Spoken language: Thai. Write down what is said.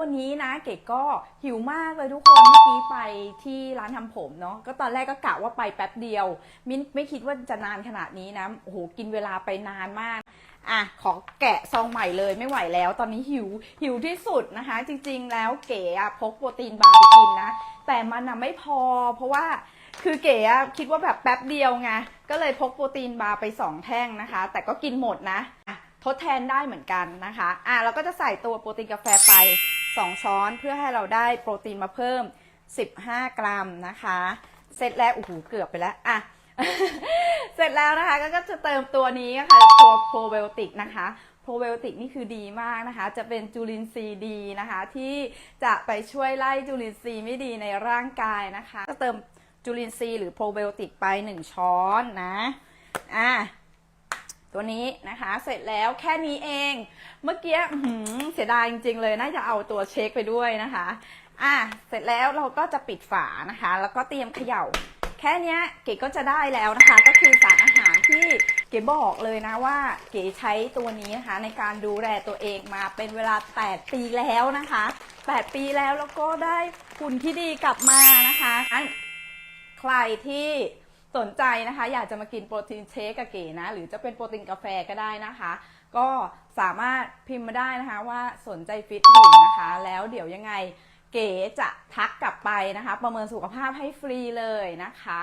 วันนี้นะเก๋ก็หิวมากเลยทุกคนเมื่อกี้ไปที่ร้านทำผมเนาะก็ตอนแรกก็กะว่าไปแป๊บเดียว มิ้นไม่คิดว่าจะนานขนาดนี้นะโอ้โหกินเวลาไปนานมากอะขอแกะซองใหม่เลยไม่ไหวแล้ว ตอนนี้หิวหิวที่สุดนะคะ จริง ๆ แล้วเก๋อะพกโปรตีนบาร์ไปกินนะ แต่มันอะไม่พอ เพราะว่าคือเก๋อะคิดว่าแบบแป๊บเดียวไงก็เลยพกโปรตีนบาร์ไปสองแท่งนะคะ แต่ก็กินหมดนะ ทดแทนได้เหมือนกันนะคะอะเราก็จะใส่ตัวโปรตีนกาแฟไป 2 ช้อนเพื่อให้เราได้โปรตีนมาเพิ่ม 15 กรัมนะคะเสร็จแล้วโอ้โหเกือบไปแล้วอะเสร็จแล้วนะคะก็ก็จะเติมตัวนี้นะคะตัวโปรไบโอติกนะคะโปรไบโอติกนี่คือดีมากนะคะ จะเป็นจุลินทรีย์ดีนะคะ ที่จะไปช่วยไล่จุลินทรีย์ไม่ดีในร่างกายนะคะ ก็เติมจุลินทรีย์หรือโปรไบโอติกไป 1 ช้อนนะอะ ตัวนี้นะคะ เสร็จแล้วแค่นี้เอง เมื่อกี้เสียดายจริงๆเลยน่าจะเอาตัวเช็คไปด้วยนะคะ อะเสร็จแล้วเราก็จะปิดฝานะคะ แล้วก็เตรียมเขย่า แค่นี้เก๋ก็จะได้แล้วนะคะ ก็คือสารอาหารที่เก๋บอกเลยนะว่า เก๋ใช้ตัวนี้นะคะ ในการดูแลตัวเองมาเป็นเวลา 8 ปีแล้วนะคะ 8 ปีแล้วแล้วก็ได้หุ่นที่ดีกลับมานะคะ ใครที่ สนใจนะคะ อยากจะมากินโปรตีนเชคกับเก๋นะ หรือจะเป็นโปรตีนกาแฟก็ได้นะคะ ก็สามารถพิมพ์มาได้นะคะว่าสนใจฟิตหุ่นนะคะ แล้วเดี๋ยวยังไงเก๋จะทักกลับไปนะคะ ประเมินสุขภาพให้ฟรีเลยนะคะ